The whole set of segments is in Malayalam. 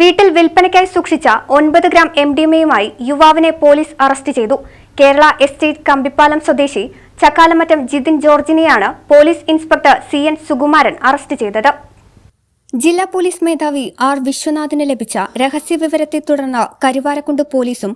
വീട്ടിൽ വിൽപ്പനയ്ക്കായി സൂക്ഷിച്ച ഒൻപത് ഗ്രാം എം ഡി എമ്മയുമായി യുവാവിനെ പോലീസ് അറസ്റ്റ് ചെയ്തു. കേരള എസ്റ്റേറ്റ് കമ്പിപ്പാലം സ്വദേശി Chakkalamattam Jithin ജോർജിനെയാണ് police inspector C N Sukumaran arrest ചെയ്തത്. ജില്ലാ പോലീസ് മേധാവി ആർ വിശ്വനാഥിന് ലഭിച്ച രഹസ്യവിവരത്തെ തുടർന്ന് കരുവാരക്കുണ്ട് പോലീസും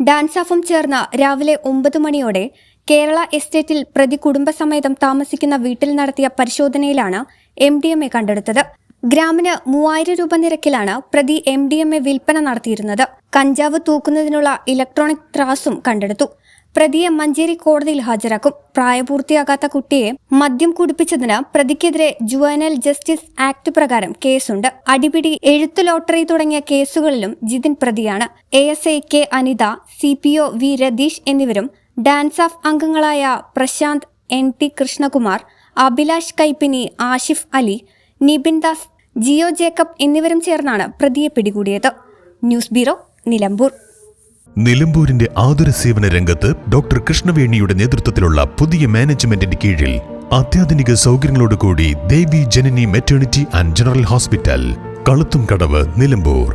ഡാൻസാഫും ചേർന്ന് രാവിലെ ഒമ്പത് മണിയോടെ കേരള എസ്റ്റേറ്റിൽ പ്രതി കുടുംബസമേതം താമസിക്കുന്ന വീട്ടിൽ നടത്തിയ പരിശോധനയിലാണ് എം ഡി എം എ കണ്ടെടുത്തത്. ഗ്രാമിന് മൂവായിരം രൂപ നിരക്കിലാണ് പ്രതി എം ഡി എം എ വിൽപ്പന നടത്തിയിരുന്നത്. കഞ്ചാവ് തൂക്കുന്നതിനുള്ള ഇലക്ട്രോണിക് ത്രാസും കണ്ടെടുത്തു. പ്രതിയെ മഞ്ചേരി കോടതിയിൽ ഹാജരാക്കും. പ്രായപൂർത്തിയാകാത്ത കുട്ടിയെ മദ്യം കുടിപ്പിച്ചതിന് പ്രതിക്കെതിരെ ജുവനൽ ജസ്റ്റിസ് ആക്ട് പ്രകാരം കേസുണ്ട്. അടിപിടി എഴുത്തു ലോട്ടറി തുടങ്ങിയ കേസുകളിലും ജിതിൻ പ്രതിയാണ്. A S I K Anitha C P O V Ratheesh എന്നിവരും ഡാൻസ് ഓഫ് അംഗങ്ങളായ Prashanth N T Krishnakumar Abhilash Kaippini Ashif Ali Nibin Das Jio Jacob എന്നിവരും ചേർന്നാണ് പ്രതിയെ പിടികൂടിയത്. News bureau Nilambur. നിലമ്പൂരിന്റെ ആതുര സേവന രംഗത്ത് ഡോക്ടർ കൃഷ്ണവേണിയുടെ നേതൃത്വത്തിലുള്ള പുതിയ മാനേജ്മെന്റിന്റെ കീഴിൽ അത്യാധുനിക സൗകര്യങ്ങളോടുകൂടി Devi Janani maternity and general hospital കളുത്തും Kadavu Nilambur.